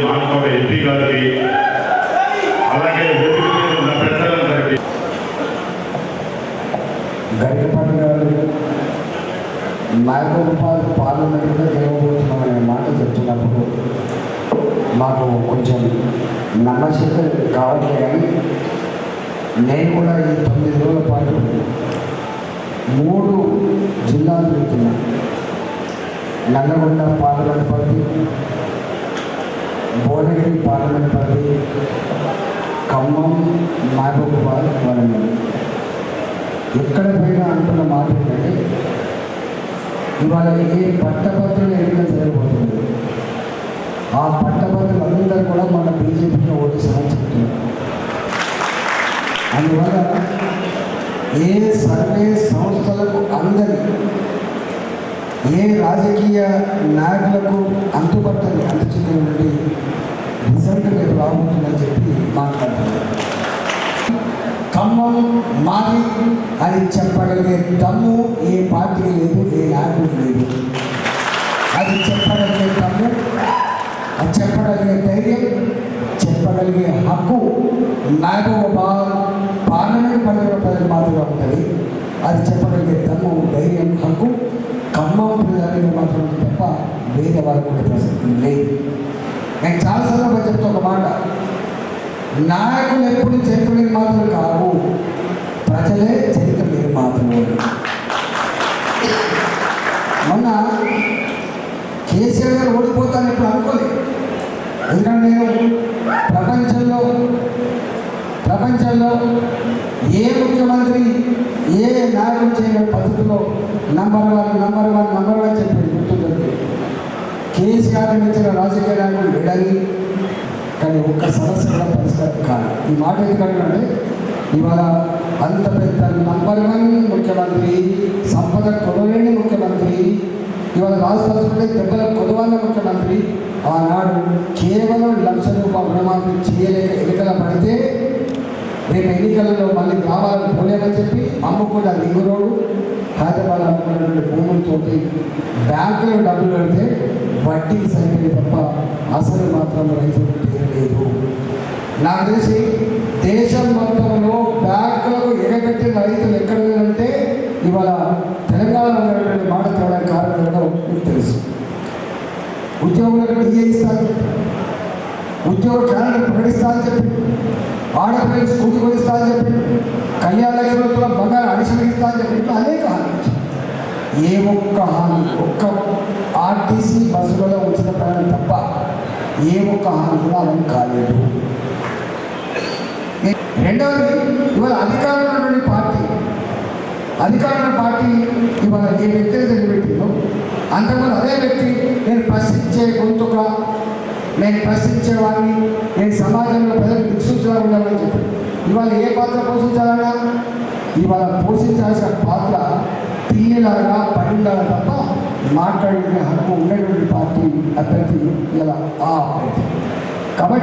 మానవ ఎంపీ గారికి అలాగే వేదిక మీద ఉన్న పెద్దలందరికీ గరికపాటి గారు మహబూబాబాద్ పార్లమెంట్లో గెలవబోతున్నామనే మాట చెప్తున్నప్పుడు మాకు కొంచెం నమ్మశక్తి కావట్లే కానీ నేను కూడా ఈ తొమ్మిది రోజుల పాటు మూడు జిల్లాలు తిరుగుతున్నా. నల్లగొండ పార్లమెంట్ పరిధి భువనగిరి పార్లమెంట్ పరిధి ఖమ్మం మహబూబాబాద్ వరంగల్. ఎక్కడ పోయినా అంటున్న మాట ఏంటంటే ఇవాళ ఏ పట్టభద్రులు ఎన్నిక జరగబోతుంది. ఆ పట్టభద్రులు అందరూ కూడా మన బీజేపీకి ఓటేసామని చెప్తున్నారు. అందువల్ల ఏ సర్వే సంస్థలకు అందరి ఏ రాజకీయ నాయకులకు అందరి అని చెప్పి మాట్లాడుతున్నారు ఖమ్మం మాది అని చెప్పగలిగే దమ్ము ఏ పార్టీ లేదు ఏ యాప్ లేదు. అది చెప్పగలిగే దమ్ము అది చెప్పగలిగే ధైర్యం చెప్పగలిగే హక్కు మహబూబాబాద్ పార్లమెంట్ పరిధిలో ప్రజలు మాత్రమే ఉంటుంది. అది చెప్పగలిగే దమ్ము ధైర్యం హక్కు ఖమ్మం ప్రజలకు మాత్రం తప్ప వేరే వారికి ప్రసక్తి లేదు. నేను చాలాసార్లు చెప్తా ఒక మాట. నాయకులు ఎప్పుడు చరిత్ర నిర్మాతలు కావు ప్రజలే చరిత్ర నిర్మాతలు మొన్న కేసీఆర్ గారు ఓడిపోతాను ఇప్పుడు అనుకోలేదు ఎందుకంటే నేను ప్రపంచంలో ప్రపంచంలో ఏ ముఖ్యమంత్రి ఏ నాయకుడు చేయని పద్ధతిలో number one number one number one చెప్పి గుర్తుంటుంది కేసీఆర్ ఇచ్చిన రాజకీయ నాయకుడు కానీ ఒక్క సమస్య కూడా పరిష్కారం కాదు. ఈ మాట ఎందుకంటే ఇవాళ అంత పెద్ద నంబర్ వన్ ముఖ్యమంత్రి సంపద కొడలేని ముఖ్యమంత్రి ఇవాళ రాష్ట్రంలో దెబ్బల కొడవన్న ముఖ్యమంత్రి ఆనాడు కేవలం లక్ష రూపాయల రుణమాఫీ చేయలేక ఎన్నికల పడితే రేపు ఎన్నికలలో మళ్ళీ గ్రామాలకు పోలేమని చెప్పి అమ్ముకున్న లింగురోడు హైదరాబాద్ అమ్ముకున్నటువంటి భూములతోటి బ్యాంకులో డబ్బులు పెడితే వడ్డీకి సరిపోయి తప్ప అసలు మాత్రం రైతు నాకు తెలిసి దేశం మొత్తంలో బ్యాంకులకు ఎగబెట్టిన రైతులు ఎక్కడ ఉన్నారంటే ఇవాళ తెలంగాణలో ఉన్నటువంటి మాట తేవడానికి కారణం ఏంటో మీకు తెలుసు. ఉద్యోగులకు డిఏ ఇస్తాను ఉద్యోగ క్యాలెండర్ ప్రకటిస్తా అని చెప్పి ఆడపిల్లలు స్కూటీ కొనిస్తా అని చెప్పి కళ్యాణ లక్ష్మితో బంగారు అడిషన్ ఇస్తా అని చెప్పి ఇట్లా అనేక హామీలు ఏ ఒక్క హామీ ఒక్క ఆర్టీసీ బస్సులలో ఉచిత ప్రయాణం తప్ప ఏ ఒక్క హామీ కూడా అమలు కాలేదు. రెండవది ఇవాళ అధికారంలో పార్టీ. అధికార పార్టీ ఇవాళ ఏ వ్యక్తిని అయితే అంతకుముందు అదే వ్యక్తి నేను ప్రశ్నించే గొంతుగా నేను ప్రశ్నించేవాడిని నేను సమాజంలో ప్రజలు దిక్సూచిగా ఉండాలని చెప్పి ఇవాళ ఏ పాత్ర పోషించాలన్నా ఇవాళ పోషించాల్సిన పాత్ర తీయలాగా పడిండాలి తప్ప మాట్లాడే హక్కు ఉండేటువంటి పార్టీ అభ్యర్థి ఇలా ఆ అభ్యర్థి కాబట్టి